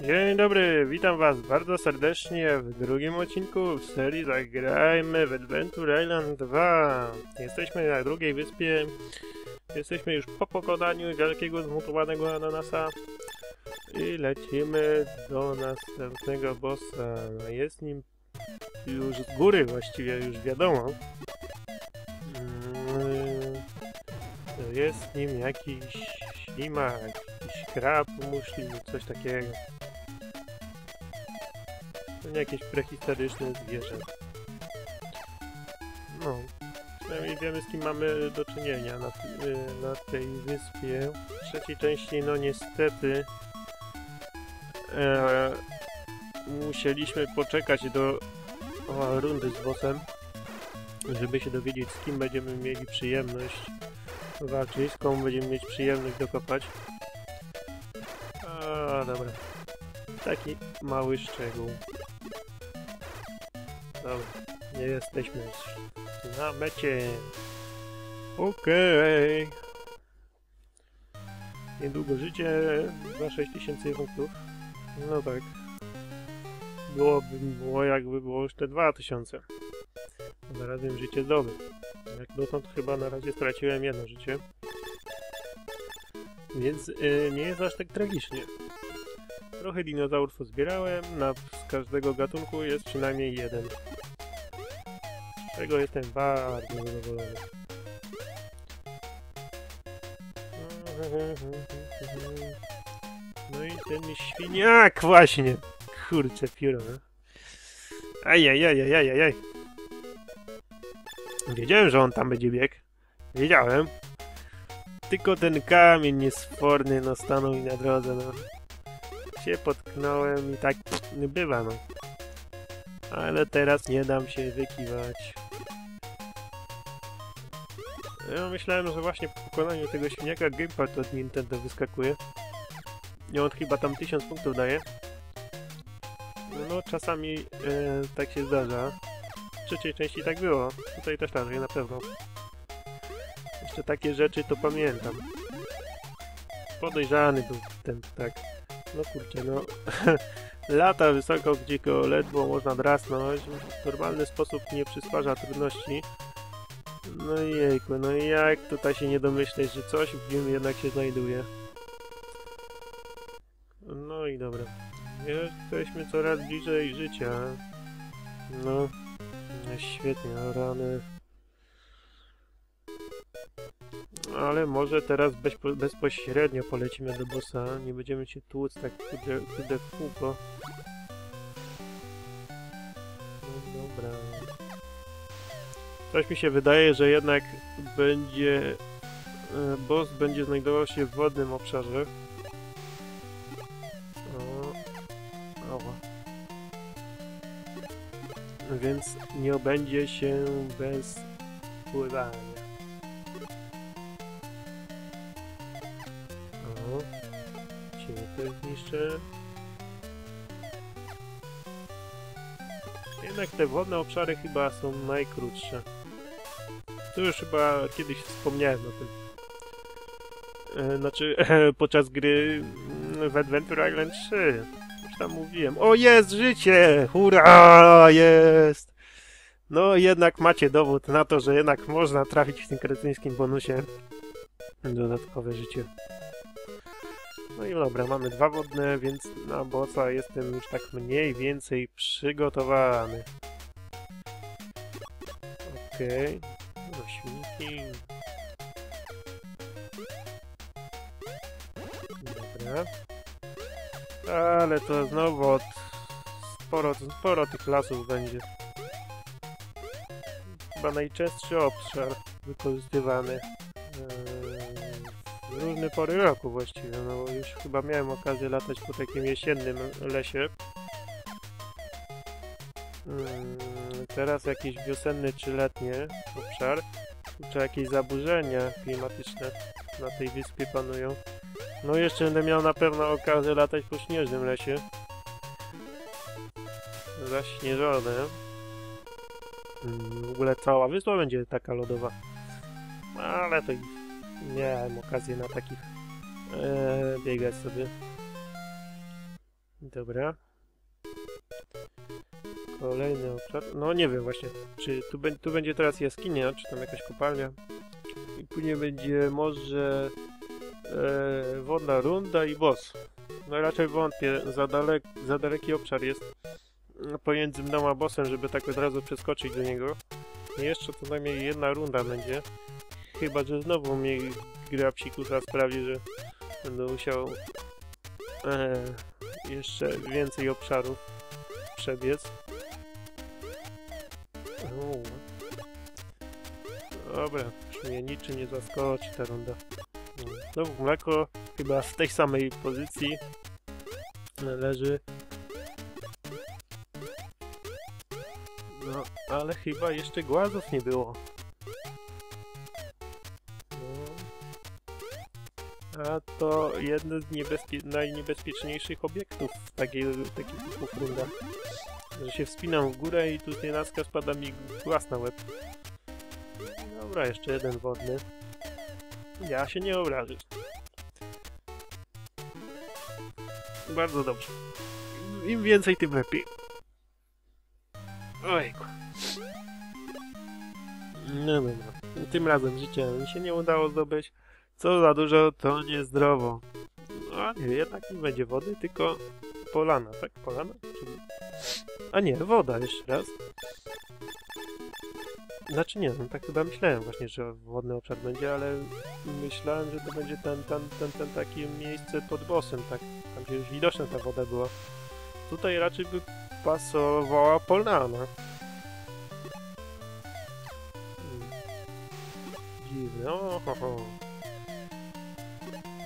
Dzień dobry, witam was bardzo serdecznie w drugim odcinku w serii Zagrajmy w Adventure Island 2. Jesteśmy na drugiej wyspie, jesteśmy już po pokonaniu wielkiego zmutowanego ananasa i lecimy do następnego bossa. No, Jest nim już z góry właściwie już wiadomo. Mm, Jest nim jakiś ślimak, krab muszli, coś takiego. To nie jakieś prehistoryczne zwierzę. No, przynajmniej wiemy z kim mamy do czynienia na, y, na tej wyspie. W trzeciej części, no niestety, e, musieliśmy poczekać do o, rundy z bossem, żeby się dowiedzieć z kim będziemy mieli przyjemność walczyć, z komu będziemy mieć przyjemność dokopać. Dobra. Taki mały szczegół. Dobra, nie jesteśmy już na mecie. Okej. Niedługo życie za 6000 punktów. No tak. Byłoby było jakby było już te 2000. Zarazem życie zdobył. Jak dotąd chyba na razie straciłem jedno życie. Więc y, nie jest aż tak tragicznie. Trochę dinozaurów zbierałem, na, z każdego gatunku jest przynajmniej jeden. Z czego jestem bardzo zadowolony. No i ten świniak właśnie! Kurczę pióro, no. Ajajajajajajaj. Wiedziałem, że on tam będzie biegł. Wiedziałem. Tylko ten kamień niesforny no stanął mi na drodze, no się potknąłem i tak bywa, no. Ale teraz nie dam się wykiwać. Ja myślałem, że właśnie po pokonaniu tego świniaka gamepad od Nintendo wyskakuje. I on chyba tam 1000 punktów daje. No, czasami e, tak się zdarza. W trzeciej części tak było. Tutaj też tak, na pewno. Jeszcze takie rzeczy to pamiętam. Podejrzany był ten tak. No kurczę, no. Lata wysoko, gdzie go ledwo można drasnąć. W normalny sposób nie przysparza trudności. No i jejku, no i jak tutaj się nie domyśleć, że coś w nim jednak się znajduje. No i dobra. Jesteśmy coraz bliżej życia. No. no świetnie, rany. Ale może teraz bezpo, bezpośrednio polecimy do bossa. Nie będziemy się tłuc tak kudę w kółko. No dobra. Coś mi się wydaje, że jednak będzie... e, Boss będzie znajdował się w wodnym obszarze. O, ała. Więc nie obędzie się bez pływania. Jednak te wodne obszary chyba są najkrótsze. Tu już chyba kiedyś wspomniałem o tym. E, znaczy, podczas gry w Adventure Island 3. Już tam mówiłem. O, jest życie! Hurra! Jest! No, jednak macie dowód na to, że jednak można trafić w tym kretyńskim bonusie dodatkowe życie. No i dobra, mamy dwa wodne, więc na bossa jestem już tak mniej więcej przygotowany. Okej. Świnki. Dobra. Ale to znowu od... Sporo, sporo tych lasów będzie. Chyba najczęstszy obszar wykorzystywany. W różne pory roku właściwie, no już chyba miałem okazję latać po takim jesiennym lesie. Mm, Teraz jakiś wiosenny czy letni obszar. Czy jakieś zaburzenia klimatyczne na tej wyspie panują. No jeszcze będę miał na pewno okazję latać po śnieżnym lesie. Zaśnieżone. Mm, W ogóle cała wyspa będzie taka lodowa. Ale to miałem okazję na takich e, biegać sobie. Dobra. Kolejny obszar. No nie wiem właśnie, czy tu, tu będzie teraz jaskinia, czy tam jakaś kopalnia. I później będzie może e, wodna runda i boss. No raczej wątpię, za, dalek, za daleki obszar jest mm, pomiędzy mną a bossem, żeby tak od razu przeskoczyć do niego. Jeszcze co najmniej jedna runda będzie. Chyba, że znowu mnie gra psikusa sprawi, że będę musiał e, jeszcze więcej obszarów przebiec. U. Dobra, już mnie niczym nie zaskoczy ta runda. No, Znowu mleko chyba w tej samej pozycji leży. No, ale chyba jeszcze głazów nie było. Jeden z niebezpie- najniebezpieczniejszych obiektów w takiej, takich rundach. Że się wspinam w górę i tu z nienacka spada mi głaz na łeb. Dobra, jeszcze jeden wodny. Ja się nie obrażę. Bardzo dobrze. Im więcej, tym lepiej. Ojku. No dobra. Tym razem życia mi się nie udało zdobyć. Co za dużo, to niezdrowo. A nie, jednak nie będzie wody, tylko polana, tak? Polana? Czyli... A nie, woda jeszcze raz. Znaczy nie, no tak chyba myślałem właśnie, że wodny obszar będzie, ale myślałem, że to będzie ten, ten, ten, ten takie miejsce pod bossem, tak? Tam gdzie już widoczna ta woda była. Tutaj raczej by pasowała polana. Hmm. Dziwne, o, ho, ho.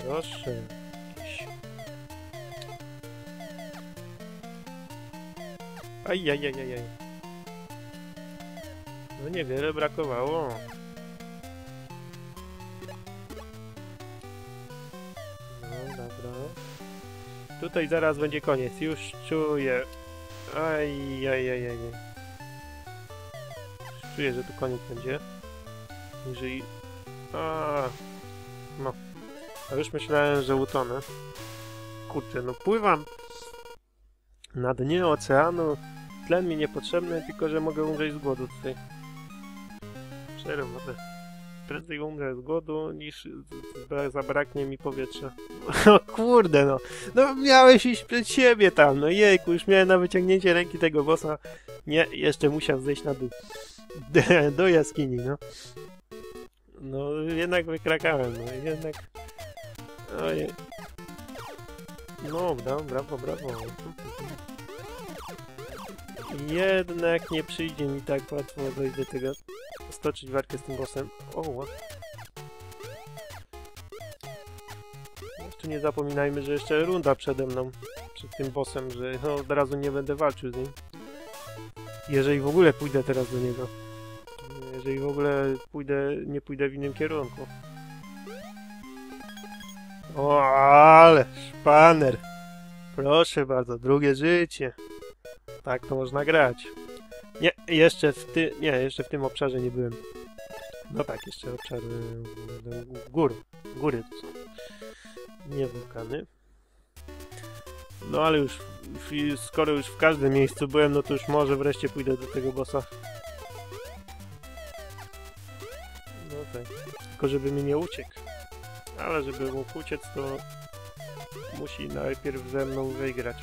Proszę. Ajajajajaj. No niewiele brakowało. No dobra. Tutaj zaraz będzie koniec. Już czuję. Ajajajajaj. Czuję, że tu koniec będzie. Jeżeli... A. A już myślałem, że utonę. Kurczę, no pływam na dnie oceanu. Tlen mi niepotrzebny, tylko że mogę umrzeć z głodu tutaj. Przerwę. Prędzej umrę z głodu, niż zabraknie mi powietrza. O kurde no. No miałeś iść przed siebie tam, no jejku, już miałem na wyciągnięcie ręki tego bossa. Nie, jeszcze musiał zejść na dół. Do jaskini, no. No, jednak wykrakałem, no, jednak... Ojej. No, brawo, brawo, brawo. Jednak nie przyjdzie mi tak łatwo dojść do tego, stoczyć walkę z tym bossem. O, ła. Jeszcze nie zapominajmy, że jeszcze runda przede mną, przed tym bossem, że no, od razu nie będę walczył z nim. Jeżeli w ogóle pójdę teraz do niego. Jeżeli w ogóle pójdę, nie pójdę w innym kierunku. O, ale szpaner. Proszę bardzo, drugie życie. Tak to można grać. Nie, jeszcze w ty, nie, jeszcze w tym obszarze nie byłem. No tak, jeszcze obszar y, gór. Góry to są. Nie wulkany. No ale już, skoro już w każdym miejscu byłem, no to już może wreszcie pójdę do tego bossa. No tak. Tylko żeby mi nie uciekł. Ale żeby mógł uciec, to musi najpierw ze mną wygrać.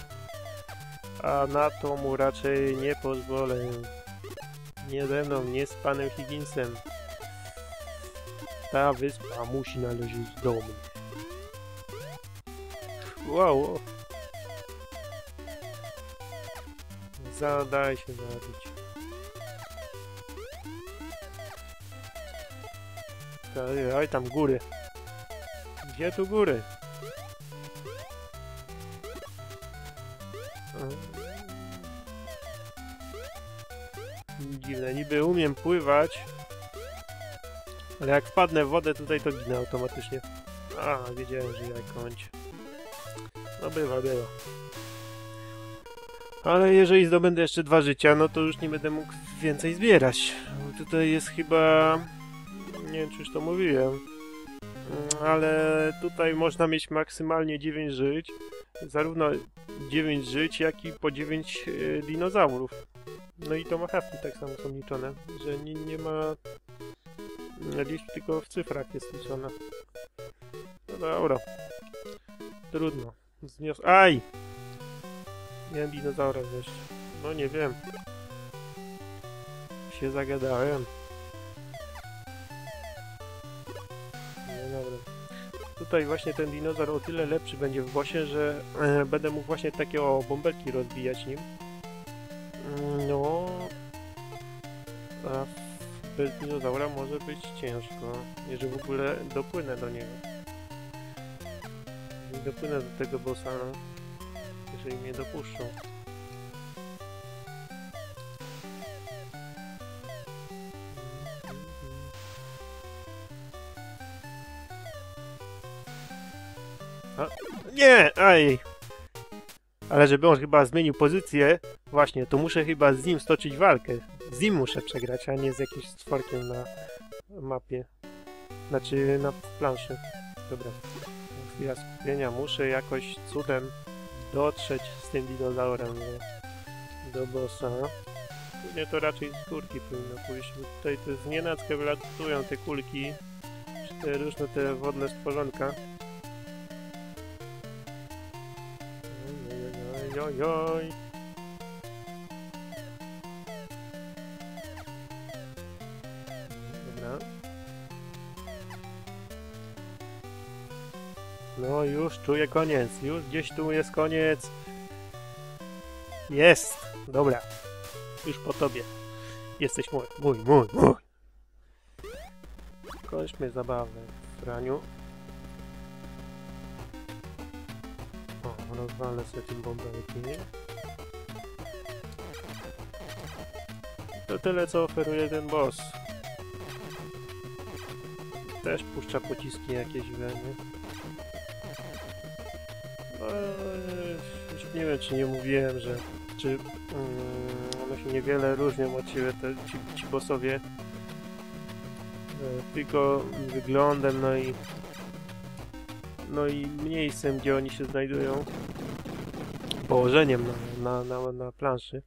A na to mu raczej nie pozwolę. Nie ze mną, nie z panem Higginsem. Ta wyspa musi należeć do mnie. Wow. Zadaj się zabić. Oj, tam góry. Gdzie tu góry? Dziwne, niby umiem pływać, ale jak wpadnę w wodę tutaj to ginę automatycznie. A, wiedziałem, że ja kończę. No bywa, bywa. Ale jeżeli zdobędę jeszcze dwa życia, no to już nie będę mógł więcej zbierać. Tutaj jest chyba... Nie wiem, czy już to mówiłem. Ale tutaj można mieć maksymalnie 9 żyć. zarówno 9 żyć, jak i po 9 e, dinozaurów. No i to marchewki tak samo są liczone, że nie, nie ma mm, liczb, tylko w cyfrach jest liczona. No dobra. Trudno. Znios... Aj! Miałem dinozaura wziąć. No nie wiem. Się zagadałem. Tutaj właśnie ten dinozaur o tyle lepszy będzie w bosie, że e, będę mógł właśnie takie o bąbelki rozbijać nim. Mm, No... A bez dinozaura może być ciężko, jeżeli w ogóle dopłynę do niego. Nie dopłynę do tego bossa, no. Jeżeli mnie dopuszczą. Nie! Aj! Ale żeby on chyba zmienił pozycję, właśnie, to muszę chyba z nim stoczyć walkę. Z nim muszę przegrać, a nie z jakimś stworkiem na mapie. Znaczy na planszy. Dobra. Chwila skupienia. Muszę jakoś cudem dotrzeć z tym dinozaurem do, do bossa. Później to raczej z górki powinno pójść. Tutaj to z nienacka wylatują te kulki. Czy te różne te wodne stworzonka. Oj, oj. Dobra. No już czuję koniec. Już gdzieś tu jest koniec. Jest! Dobra. Już po tobie. Jesteś mój, mój, mój, mój. Kończmy zabawę, Franiu. O, rozwalę sobie tym bąbelki. To tyle, co oferuje ten boss. Też puszcza pociski jakieś we mnie. Eee, nie wiem, czy nie mówiłem, że czy mm, one się niewiele różnią od siebie, te ci, ci bossowie. E, tylko wyglądem, no i no i miejscem, gdzie oni się znajdują. Położeniem na, na, na, na planszy.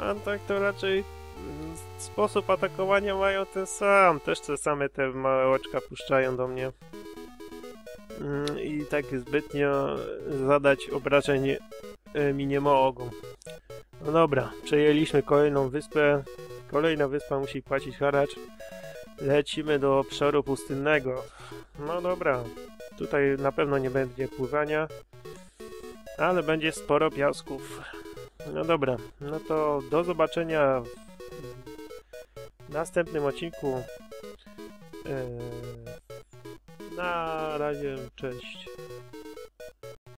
A tak to raczej mm, sposób atakowania mają ten sam. Też te same te małe oczka puszczają do mnie. Mm, I tak zbytnio zadać obrażeń e, mi nie mogą. No dobra, przejęliśmy kolejną wyspę. Kolejna wyspa musi płacić haracz. Lecimy do obszaru pustynnego. No dobra, tutaj na pewno nie będzie pływania, ale będzie sporo piasków. No dobra, no to do zobaczenia w następnym odcinku. Eee, na razie, cześć.